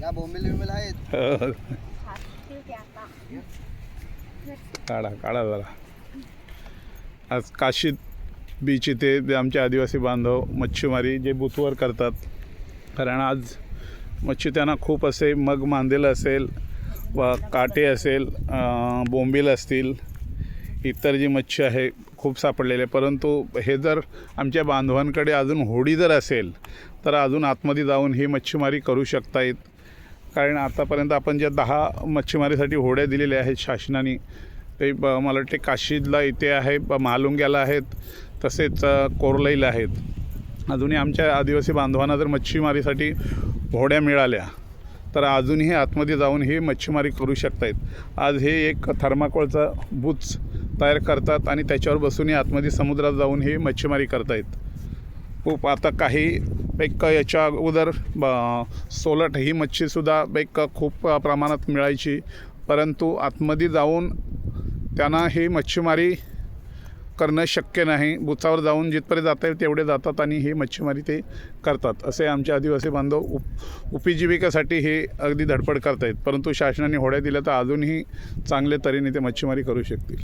या बोंबील बिंबील आहेत. हो. काढा काढा जरा. आज काशीत बीच इथे जे आमचे आदिवासी बांधव मच्छीमारी जे बुथवर करतात. कारण आज मच्छी त्यांना खूप असे मग मांदेलं असेल व काटे असेल बोंबील असतील. इतर जी मच्छी आहे खूप सापडलेले आहे. परंतु हे जर आमच्या बांधवांकडे अजून होडी जर असेल तर अजून आतमध्ये जाऊन ही मच्छीमारी करू शकता येत कारण आतापर्यंत आपण ज्या दहा मच्छीमारीसाठी होड्या दिलेल्या आहेत शासनाने ते ब मला वाटते काशीदला इथे आहे ब महालुंग्याला आहेत तसेच कोरलईला आहेत. अजूनही आमच्या आदिवासी बांधवांना जर मच्छीमारीसाठी होड्या मिळाल्या तर अजूनही आतमध्ये जाऊन हे मच्छीमारी करू शकतायत. आज हे एक थर्माकोळचा बुच तयार करतात आणि त्याच्यावर बसूनही आतमध्ये समुद्रात जाऊन हे मच्छीमारी करतायत. खूप आता काही एक याच्या अगोदर ब- सोलट ही मच्छीसुद्धा एक खूप प्रमाणात मिळायची. परंतु आतमध्ये जाऊन त्यांना ही मच्छीमारी करणं शक्य नाही. बुचावर जाऊन जिथपर्यंत जाता येईल तेवढे जातात आणि ही मच्छीमारी ते करतात. असे आमचे आदिवासी बांधव उप उपजीविकेसाठी हे अगदी धडपड करतायत. परंतु शासनाने होड्या दिल्या तर अजूनही चांगल्या तऱ्हेने ते मच्छीमारी करू शकतील.